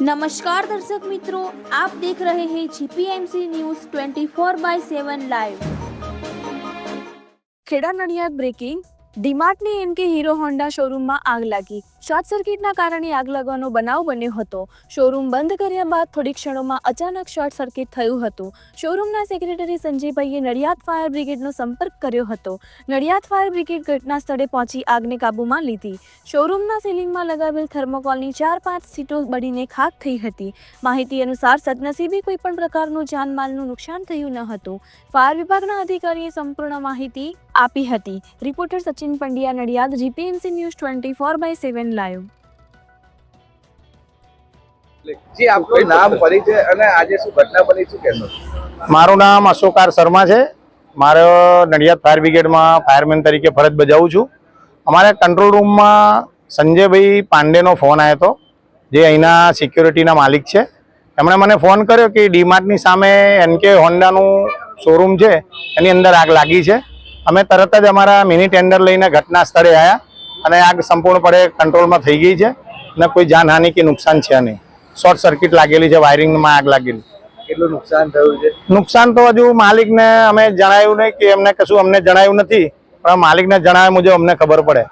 નમસ્કાર દર્શક મિત્રો આપ દેખ રહે હૈ GPMC news 24 by 7 live Kheda Nadiad breaking ડીમાર્ટની NK hero Honda શોરૂમમાં આગ લાગી. શોર્ટ સર્કિટના કારણે આગ લાગવાનો બનાવ બન્યો હતો. શોરૂમ બંધ કર્યા બાદ થોડી ક્ષણોમાં અચાનક શોર્ટ સર્કિટ થયું હતું. શોરૂમના સેક્રેટરી સંજયભાઈએ નડિયાદ ફાયર બ્રિગેડનો સંપર્ક કર્યો હતો. નડિયાદ ફાયર બ્રિગેડ ઘટના સ્થળે પહોંચી આગને કાબૂમાં લીધી. શોરૂમના સીલિંગમાં લગાવેલ થર્મોકોલની ચાર પાંચ સીટો બળીને ખાક થઈ હતી. માહિતી અનુસાર સદનસીબે કોઈ પણ પ્રકારનું જાનમાલનું નુકસાન થયું ન હતું. ફાયર વિભાગના અધિકારીએ સંપૂર્ણ માહિતી આપી હતી. Reporter Sachin Pandya Nadiad GPMC news twenty four by seven live. જી આપનું નામ પરિચય અને આજે શું ઘટના બની શું કહેશો મારું નામ અશોકાર શર્મા છે. મારો નડિયાદ ફાયર બ્રિગેડમાં ફાયરમેન તરીકે ફરજ બજાવું છું. અમારે કંટ્રોલ રૂમમાં સંજયભાઈ પાંડેનો ફોન આવ્યો હતો જે અહીંના સિક્યોરિટીના માલિક છે. એમણે મને ફોન કર્યો કે ડીમાર્ટની સામે એનકે હોન્ડાનું શોરૂમ છે એની અંદર આગ લાગી છે. અમે તરત જ અમારા મિની ટેન્ડર લઈને ઘટના સ્થળે આવ્યા અને આગ સંપૂર્ણપણે કંટ્રોલમાં થઈ ગઈ છે અને કોઈ જાનહાનિ કે નુકસાન છે નહીં. શોર્ટ સર્કિટ લાગેલી છે વાયરિંગમાં આગ લાગેલી. કેટલું નુકસાન થયું છે? નુકસાન તો હજુ માલિકને અમે જણાવ્યું નહીં કે એમને કશું અમને જણાવ્યું નથી પણ માલિકને જણાવ્યા મુજબ અમને ખબર પડે.